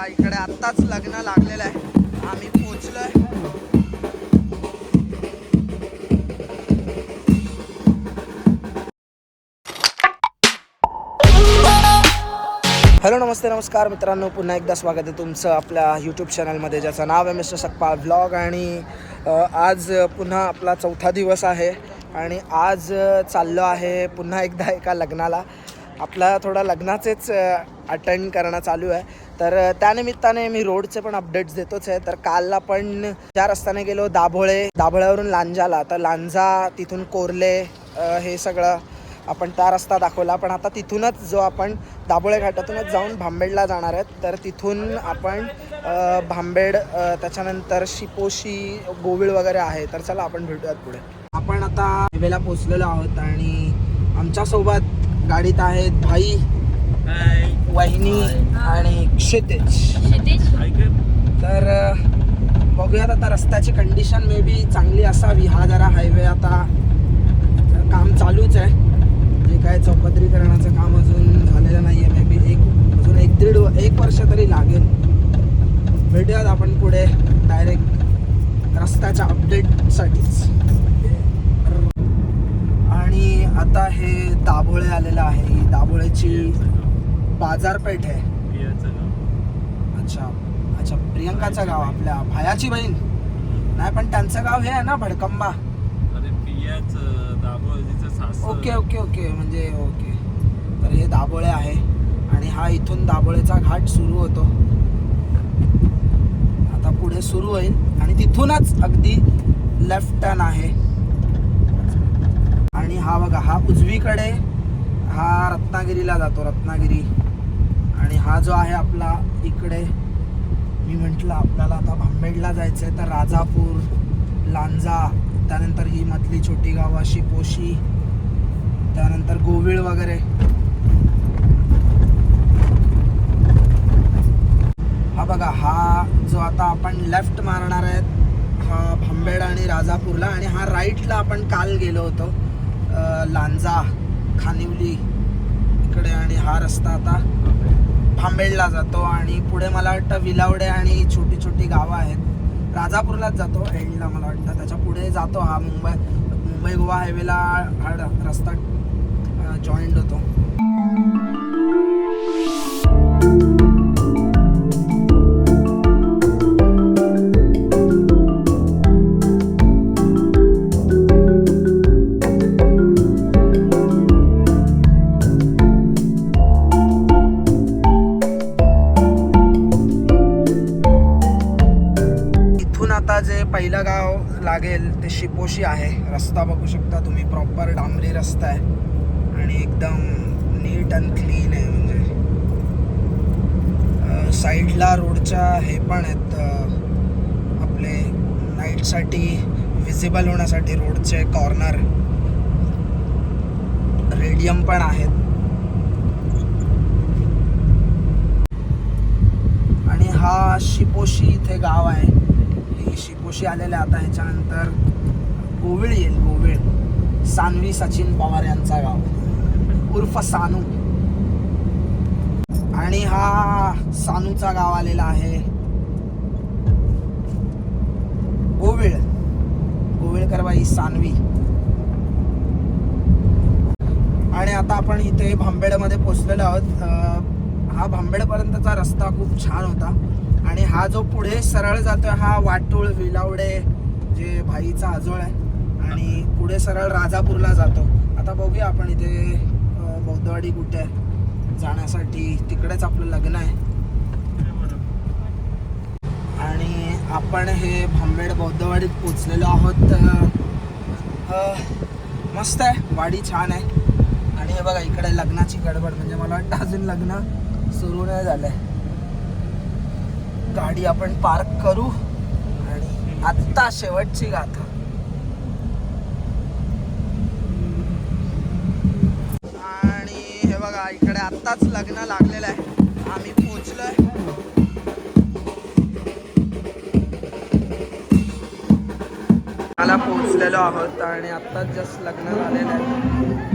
बघा इकडे आत्ताच लग्न लागलेलं आहे. आम्ही पोचलोय हॅलो नमस्ते नमस्कार मित्रांनो. पुन्हा एकदा स्वागत आहे तुमचं आपल्या यूट्यूब चॅनलमध्ये ज्याचं नाव आहे मिस्टर सकपाळ ब्लॉग आणि आज पुन्हा आपला चौथा दिवस आहे. आणि आज चाललो आहे पुन्हा एकदा एका लग्नाला. आपला थोडा लग्नाचेच अटेंड करणं चालू आहे. तर त्यानिमित्ताने मी रोडचे पण अपडेट्स देतोच आहे. तर काल आपण ज्या रस्त्याने गेलो दाभोळे दाभोळ्यावरून लांजाला. तर लांजा तिथून कोरले हे सगळं आपण त्या रस्ता दाखवला. पण आता तिथूनच जो आपण दाभोळे घाटातूनच जाऊन भांबेडला जाणार आहेत. तर तिथून आपण भांबेड त्याच्यानंतर शिपोशी गोविळ वगैरे आहे. तर चला आपण भेटूयात पुढे. आपण आता हायवेला पोचलेलो आहोत आणि आमच्यासोबत गाडीत आहेत भाई वहिनी आणि क्षितिज. तर बघूयात आता रस्त्याची कंडिशन मे बी चांगली असावी. हा जरा हायवे आता काम चालूच आहे. जे काय चौपदरीकरणाचं काम अजून झालेलं नाही आहे मे बी एक अजून एक दीड एक वर्ष तरी लागेल. भेटूयात आपण पुढे. डायरेक्ट रस्त्याच्या अपडेटसाठीच आणि आता हे दाभोळे आलेलं आहे. ही दाभोळेची बाजारपेठ आहे. अच्छा. अच्छा प्रियंकाचं गाव आपल्या भायाची बहीण. नाही पण त्यांचं गाव हे आहे ना भडकंबा. Okay okay okay. म्हणजे ओके. तर हे दाभोळे आहे. आणि हा इथून दाभोळेचा घाट सुरू होतो. आता पुढे सुरू होईल. आणि तिथूनच अगदी लेफ्ट टर्न आहे. हा बघा हा उजवीकडे हा रत्नागिरीला जातो रत्नागिरी. आणि हा जो आहे आपला इकडे मी म्हटलं आपल्याला आता भांबेडला जायचं आहे तर राजापूर लांजा त्यानंतर ही मधली छोटी गावं अशी पोशी त्यानंतर गोविळ वगैरे. हा बघा हा जो आता आपण लेफ्ट मारणार आहेत हा भांबेड आणि राजापूरला आणि हा राईटला आपण काल गेलो होतो. लांजा खानिवली इकडे आणि हा रस्ता आता भांबेडला जातो आणि पुढे मला वाटतं विलावडे आणि छोटी छोटी गावं आहेत. राजापूरलाच जातो एंडला मला वाटतं. त्याच्या पुढे जातो हा मुंबई मुंबई गोवा हायवेला हा रस्ता जॉईंट होतो. जे पहिलं गाव लागेल ते शिपोशी आहे. रस्ता बघू शकता तुम्ही प्रॉपर डांबरी रस्ता आहे. आणि एकदम नीट अँड क्लीन आहे म्हणजे. साईडला रोडच्या हे पण आहेत आपले नाईटसाठी विजिबल होण्यासाठी रोडचे कॉर्नर रेडियम पण आहेत. आणि हा शिपोशी इथे गाव आहे. ही आलेल्या आता ह्याच्यानंतर गोविळ येईल गोविळ. सानवी सचिन पवार यांचा गाव. उर्फ सानू. आणि हा सानूचा गाव आलेला आहे. गोविळ. गोविळकरबाई सानवी. आणि आता आपण इथे भांबेडमध्ये पोचलेलो आहोत. हा भांबेडपर्यंतचा रस्ता खूप छान होता. आणि हा जो पुढे सरळ जातोय हा वाटूळ विलावडे जे भाईचा आजोळ आहे आणि पुढे सरळ राजापूरला जातो. आता बघूया आपण इथे बौद्धवाडी कुठे आहे. जाण्यासाठी तिकडेच आपलं लग्न आहे. आणि आपण हे भांबेड बौद्धवाडीत पोचलेलो आहोत मस्त आहे. वाडी छान आहे. आणि हे बघा इकडे लग्नाची गडबड म्हणजे मला वाटतं अजून लग्न सुरू नाही झालं आहे गाडी आपण पार्क करू. आणि आत्ता शेवटची गाथा. आणि हे बघा इकडे आत्ताच लग्न लागलेलं आहे. आम्ही पोचलोय मला पोचलेलो आहोत आणि आत्ताच जस्ट लग्न झालेलं आहे.